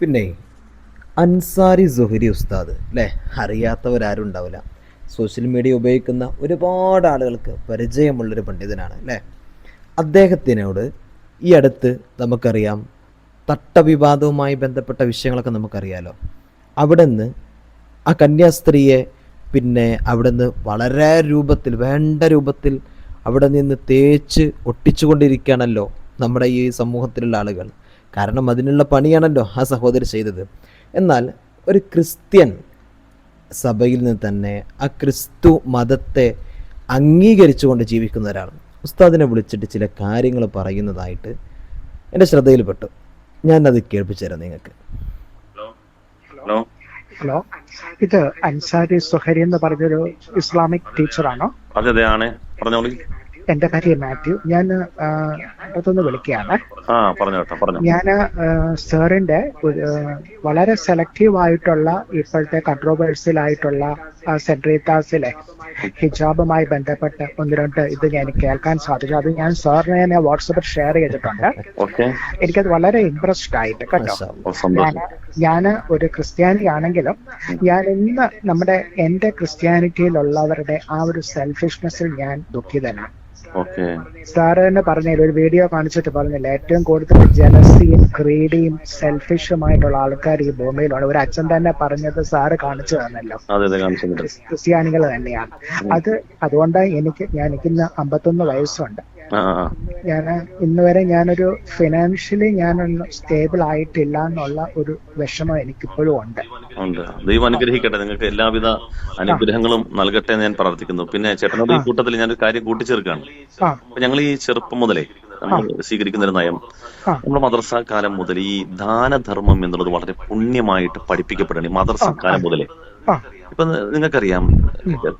പിന്നെ അൻസാരി സുഹരി ഉസ്താദ് അല്ലേ അറിയാത്തവരാരും ഉണ്ടാവില്ല സോഷ്യൽ മീഡിയ ഉപയോഗിക്കുന്ന ഒരുപാട് ആളുകൾക്ക് പരിചയമുള്ളൊരു പണ്ഡിതനാണ് അല്ലേ അദ്ദേഹത്തിനോട് ഈ അടുത്ത് നമുക്കറിയാം തട്ടവിവാദവുമായി ബന്ധപ്പെട്ട വിഷയങ്ങളൊക്കെ നമുക്കറിയാലോ? അവിടെ നിന്ന് ആ കന്യാസ്ത്രീയെ പിന്നെ അവിടെ നിന്ന് വളരെ രൂപത്തിൽ വേണ്ട രൂപത്തിൽ അവിടെ നിന്ന് തേച്ച് ഒട്ടിച്ചുകൊണ്ടിരിക്കുകയാണല്ലോ നമ്മുടെ ഈ സമൂഹത്തിലുള്ള ആളുകൾ. കാരണം അതിനുള്ള പണിയാണല്ലോ ആ സഹോദരി ചെയ്തത്. എന്നാൽ ഒരു ക്രിസ്ത്യൻ സഭയിൽ നിന്ന് തന്നെ ആ ക്രിസ്തു മതത്തെ അംഗീകരിച്ചുകൊണ്ട് ജീവിക്കുന്ന ഒരാൾ ഉസ്താദിനെ വിളിച്ചിട്ട് ചില കാര്യങ്ങൾ പറയുന്നതായിട്ട് എന്റെ ശ്രദ്ധയിൽപ്പെട്ടു. അത് കേൾപ്പിച്ചു തരാം നിങ്ങൾക്ക്. ഹലോ. ഹലോ. ഇത് അൻസാരി സുഹരി എന്ന് പറഞ്ഞൊരു ഇസ്ലാമിക് ടീച്ചറാണോ? അതെ അതെ ആണ്. പറഞ്ഞോളി. എന്റെ പേര് മാത്യു. ഞാൻ അടുത്തുനിന്ന് വിളിക്കുകയാണ്. ആ പറഞ്ഞു പറഞ്ഞു. ഞാൻ സാറിന്റെ വളരെ സെലക്റ്റീവ് ആയിട്ടുള്ള ഇപ്പോഴത്തെ കൺട്രോവേഴ്സിലായിട്ടുള്ള ആയിട്ടുള്ള സെൻട്രീത്താസിലെ ഹിജാബുമായി ബന്ധപ്പെട്ട് ഒന്ന് രണ്ട് ഇത് ഞാൻ കേൾക്കാൻ സാധിച്ചു അത് ഞാൻ സാറിനെ ഞാൻ വാട്സപ്പിൽ ഷെയർ ചെയ്തിട്ടുണ്ട്. ഓക്കെ. എനിക്കത് വളരെ ഇൻട്രസ്റ്റ് ആയിട്ട് കേട്ടോ. ഞാൻ ഒരു ക്രിസ്ത്യാനി ആണെങ്കിലും ഞാൻ ഇന്ന് നമ്മുടെ എന്റെ ക്രിസ്ത്യാനിറ്റിയിലുള്ളവരുടെ ആ ഒരു സെൽഫിഷ്നെസ്സിൽ ഞാൻ ദുഃഖിതനാണ്. സാറ് തന്നെ പറഞ്ഞില്ല ഒരു വീഡിയോ കാണിച്ചിട്ട് പറഞ്ഞില്ല ഏറ്റവും കൂടുതൽ ജലസിയും ക്രീഡിയും സെൽഫിഷുമായിട്ടുള്ള ആൾക്കാർ ഈ ഭൂമിയിലാണ് ഒരു അച്ഛൻ തന്നെ പറഞ്ഞത് സാറ് കാണിച്ചു തന്നല്ലോ. ക്രിസ്ത്യാനികൾ തന്നെയാണ്. അത് അതുകൊണ്ട് എനിക്ക് ഞാൻ എനിക്കിന്ന് അമ്പത്തൊന്ന് വയസ്സുണ്ട്. ഞാൻ ഇന്ന് വരെ ഞാനൊരു ഫിനാൻഷ്യലി ഞാനൊന്ന് സ്റ്റേബിൾ ആയിട്ടില്ല എന്നുള്ള ഒരു വിഷമം എനിക്കിപ്പോഴും ഉണ്ട്. ദൈവം അനുഗ്രഹിക്കട്ടെ. നിങ്ങൾക്ക് എല്ലാവിധ അനുഗ്രഹങ്ങളും നൽകട്ടെ എന്ന് ഞാൻ പ്രാർത്ഥിക്കുന്നു. പിന്നെ ചേട്ടനോട് ഈ കൂട്ടത്തിൽ ഞാനൊരു കാര്യം കൂട്ടിച്ചേർക്കാണ്. അപ്പൊ ഞങ്ങൾ ഈ ചെറുപ്പം മുതലേ നമ്മൾ സ്വീകരിക്കുന്ന ഒരു നയം നമ്മുടെ മദ്രസ കാലം മുതൽ ഈ ദാനധർമ്മം എന്നുള്ളത് വളരെ പുണ്യമായിട്ട് പഠിപ്പിക്കപ്പെടുകയാണ് ഈ മദ്രസ കാലം മുതലേ. ഇപ്പൊ നിങ്ങൾക്കറിയാം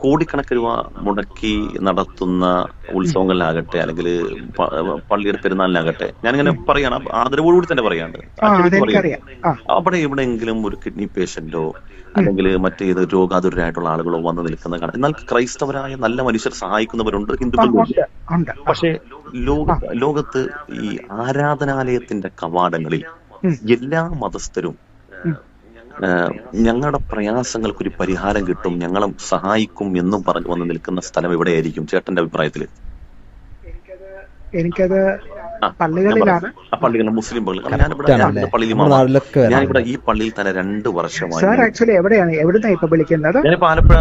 കോടിക്കണക്കിന് രൂപ മുടക്കി നടത്തുന്ന ഉത്സവങ്ങളിലാകട്ടെ അല്ലെങ്കിൽ പള്ളിയുടെ പെരുന്നാളിനാകട്ടെ. ഞാനിങ്ങനെ പറയാണ് ആദരവോടുകൂടി തന്നെ പറയാണ്ട് അവിടെ എവിടെയെങ്കിലും ഒരു കിഡ്നി പേഷ്യന്റോ അല്ലെങ്കിൽ മറ്റേത് രോഗാതുരായിട്ടുള്ള ആളുകളോ വന്ന് നിൽക്കുന്ന കാണാം. എന്നാൽ ക്രൈസ്തവരായ നല്ല മനുഷ്യർ സഹായിക്കുന്നവരുണ്ട് ഹിന്ദുക്കൾ ഹിന്ദുക്കളുണ്ട് പക്ഷേ ലോക ലോകത്ത് ഈ ആരാധനാലയത്തിന്റെ കവാടങ്ങളിൽ എല്ലാ മതസ്ഥരും ഞങ്ങളുടെ പ്രയാസങ്ങൾക്കൊരു പരിഹാരം കിട്ടും ഞങ്ങളും സഹായിക്കും എന്നും പറഞ്ഞു വന്ന് നിൽക്കുന്ന സ്ഥലം എവിടെയായിരിക്കും ചേട്ടന്റെ അഭിപ്രായത്തിൽ എനിക്കത് പള്ളികളിലാണ്. ആ പള്ളികളിൽ മുസ്ലിം പള്ളികൾ. ഞാനിവിടെ ഞാൻ ആണല്ലേ? പള്ളിയിൽ നമ്മുടെ മാറാം. നാട്ടിലൊക്കെ ഞാനിവിടെ ഈ പള്ളിയിൽ തന്നെ രണ്ട് വർഷമായി സാർ ആക്ച്വലി എവിടെയാണ്? എവിടുന്നാ ഇപ്പൊ വിളിക്കുന്നത്? ഞാനിപ്പോ ആലപ്പുഴ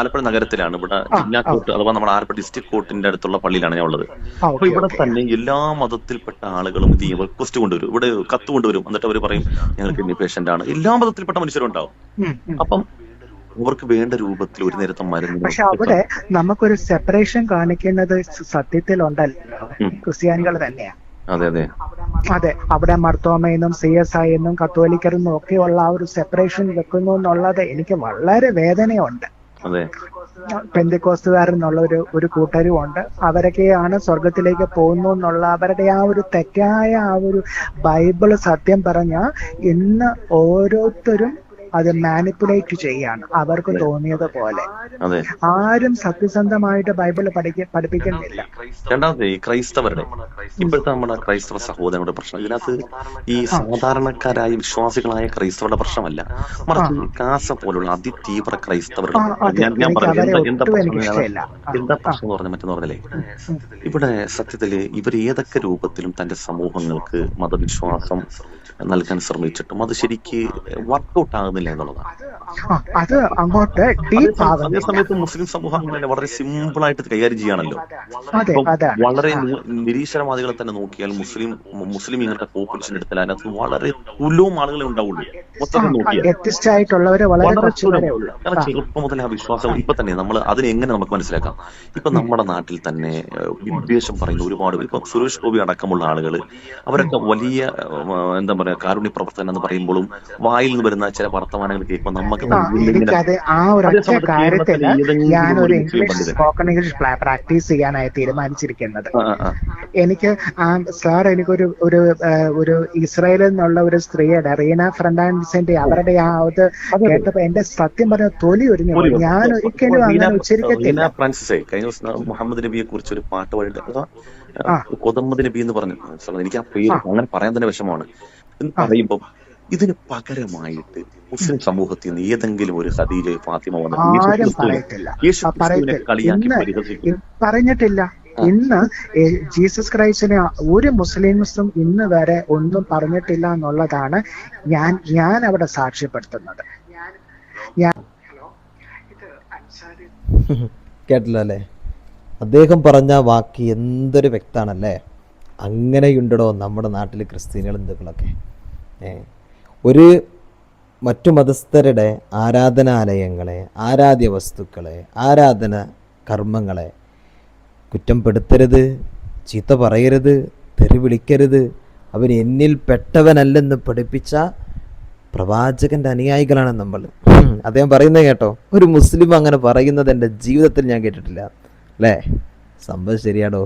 ആലപ്പുഴ നഗരത്തിലാണ്. ഇവിടെ ജില്ലാ കോർട്ട് അഥവാ നമ്മുടെ ആലപ്പുഴ ഡിസ്ട്രിക്ട് കോർട്ടിന്റെ അടുത്തുള്ള പള്ളിയിലാണ് ഞാൻ ഉള്ളത്. അപ്പൊ ഇവിടെ തന്നെ എല്ലാ മതത്തിൽപ്പെട്ട ആളുകളും ഇത് റിക്വസ്റ്റ് കൊണ്ടുവരും. ഇവിടെ കത്ത് കൊണ്ടുവരും. എന്നിട്ട് അവർ പറയും ഞങ്ങൾ കിഡ്നി പേഷ്യന്റ് ആണ്. എല്ലാ മതത്തിൽപ്പെട്ട മനുഷ്യരും ഉണ്ടാവും. അപ്പം അവർക്ക് വേണ്ട രൂപത്തിൽ ഒരു നേരത്തെ മരുന്ന് പക്ഷെ അവിടെ നമുക്കൊരു സെപ്പറേഷൻ കാണിക്കുന്നത് സത്യത്തിൽ ഉണ്ടല്ലോ. ക്രിസ്ത്യാനികൾ തന്നെയാ. അതെ അതെ. അതെ അവിടെ മർത്തോമയെന്നും സി എസ് ഐ എന്നും കത്തോലിക്കരെന്നും ഒക്കെയുള്ള ആ ഒരു സെപ്പറേഷൻ വെക്കുന്നു എന്നുള്ളത് എനിക്ക് വളരെ വേദനയുണ്ട്. അതെ. പെന്തിക്കോസ്തുകാരെന്നുള്ള ഒരു ഒരു കൂട്ടരും ഉണ്ട് അവരൊക്കെയാണ് സ്വർഗത്തിലേക്ക് പോകുന്നു എന്നുള്ള അവരുടെ ആ ഒരു തെറ്റായ ആ ഒരു ബൈബിൾ സത്യം പറഞ്ഞ ഇന്ന് ഓരോരുത്തരും അത് മാനിപ്പുലേറ്റ് ചെയ്യാണ്. അവർക്ക് തോന്നിയത് പോലെ ആരും സത്യസന്ധമായിട്ട് ബൈബിൾ പഠിക്ക പഠിപ്പിക്കുന്നില്ല. രണ്ടാമത്തെ ഈ ക്രൈസ്തവരുടെ ഇപ്പോഴത്തെ നമ്മുടെ ക്രൈസ്തവ സഹോദരങ്ങളുടെ പ്രശ്നം. ഇതിനകത്ത് ഈ സാധാരണക്കാരായ വിശ്വാസികളായ ക്രൈസ്തവരുടെ പ്രശ്നമല്ല. മറിച്ച് കാസ പോലുള്ള അതിതീവ്ര ക്രൈസ്തവരുടെ ഞാൻ ഞാൻ പറഞ്ഞു എന്താ പ്രശ്നം? എന്ന് എന്താ പ്രശ്നം എന്ന് പറഞ്ഞ മറ്റെന്ന് ഇവിടെ സത്യത്തിൽ ഇവർ ഏതൊക്കെ രൂപത്തിലും തന്റെ സമൂഹങ്ങൾക്ക് മതവിശ്വാസം നൽകാൻ ശ്രമിച്ചിട്ടും അത് ശരിക്ക് വർക്കൗട്ട് ആകുന്നില്ല എന്നുള്ളതാണ്. അത് അങ്ങോട്ട് ആകുന്നില്ല അതേസമയത്ത് മുസ്ലിം തന്നെ വളരെ സിമ്പിൾ ആയിട്ട് കൈകാര്യം ചെയ്യാണല്ലോ. അതെ വളരെ നിരീശ്വരവാദികളെ തന്നെ നോക്കിയാൽ മുസ്ലിം മുസ്ലിം ഇങ്ങനത്തെ പോപ്പുലേഷൻ എടുത്താൽ അതിനകത്ത് വളരെ തുലവും ആളുകളെ ഉണ്ടാവുള്ളൂ. മൊത്തത്തിൽ നോക്കിയാൽ. കാരണം ചെറുപ്പം മുതൽ ആ വിശ്വാസം ഇപ്പൊ തന്നെ നമ്മൾ അതിനെ എങ്ങനെ നമുക്ക് മനസ്സിലാക്കാം? ഇപ്പൊ നമ്മുടെ നാട്ടിൽ തന്നെ വിദ്വേഷം പറയുന്ന ഒരുപാട് പേര്. ഇപ്പൊ സുരേഷ് ഗോപി അടക്കമുള്ള ആളുകൾ അവരൊക്കെ വലിയ എന്താ പറയാ കാരുണ്യ പ്രവർത്തനം എന്ന് പറയുമ്പോഴും വായിൽ നിന്ന് വരുന്ന ചില വർത്തമാനങ്ങൾ കേൾക്കുമ്പോൾ നമുക്ക് ആ, ഒരു കാര്യത്തിൽ ഇംഗ്ലീഷ് സ്പോക്കൺ ഇംഗ്ലീഷ് പ്രാക്ടീസ് ചെയ്യാനായി തീരുമാനിച്ചിരിക്കുന്നത്. എനിക്ക് ആ സാർ എനിക്കൊരു ഒരു ഒരു ഇസ്രായേലിൽ നിന്നുള്ള ഒരു സ്ത്രീയുടെ റീന ഫ്രണ്ടാൻസിന്റെ അവരുടെ ആ ഇത് കേട്ടപ്പോ എന്റെ സത്യം പറഞ്ഞ തൊലി ഒരിഞ്ഞു ഞാൻ ഒരിക്കലും അങ്ങനെ ഉച്ചരിക്കത്തില്ല. റീന ഫ്രാൻസിസേ കഴിഞ്ഞ മുഹമ്മദ് നബിയെ കുറിച്ച് ഒരു പാട്ട് പാടിയിട്ട് അതാ. കൊതമ്മദ് നബി എന്ന് പറഞ്ഞു. എനിക്ക് ആ പേര് അങ്ങനെ പറയാൻ തന്നെ വിഷമമാണ്. എന്ന് പറയുമ്പോൾ ഇതിന് പകരമായിട്ട് മുസ്ലിം സമൂഹത്തിൽ നിന്ന് ഏതെങ്കിലും ഒരു ഖദീജ ഫാത്തിമ വന്നിട്ട് കളിയാക്കി പരിഹസിക്കും. പറഞ്ഞിട്ടില്ല. ഇന്ന് ജീസസ് ക്രൈസ്റ്റിനെ ഒരു മുസ്ലിംസും ഇന്ന് വരെ ഒന്നും പറഞ്ഞിട്ടില്ല എന്നുള്ളതാണ് ഞാൻ ഞാൻ അവിടെ സാക്ഷ്യപ്പെടുത്തുന്നത്. കേട്ടില്ല അല്ലേ അദ്ദേഹം പറഞ്ഞ വാക്ക് എന്തൊരു വ്യക്താണല്ലേ അങ്ങനെയുണ്ടോ നമ്മുടെ നാട്ടിൽ ക്രിസ്ത്യാനികൾ ഹിന്ദുക്കളൊക്കെ. ഏ ഒരു മറ്റു മതസ്ഥരുടെ ആരാധനാലയങ്ങളെ ആരാധ്യ വസ്തുക്കളെ ആരാധന കർമ്മങ്ങളെ കുറ്റം പെടുത്തരുത് ചീത്ത പറയരുത് തെറി വിളിക്കരുത് അവൻ എന്നിൽ പെട്ടവനല്ലെന്ന് പഠിപ്പിച്ച പ്രവാചകന്റെ അനുയായികളാണ് നമ്മൾ. അദ്ദേഹം പറയുന്നത് കേട്ടോ ഒരു മുസ്ലിം അങ്ങനെ പറയുന്നത് എന്റെ ജീവിതത്തിൽ ഞാൻ കേട്ടിട്ടില്ല. അല്ലേ? സംഭവം ശരിയാടോ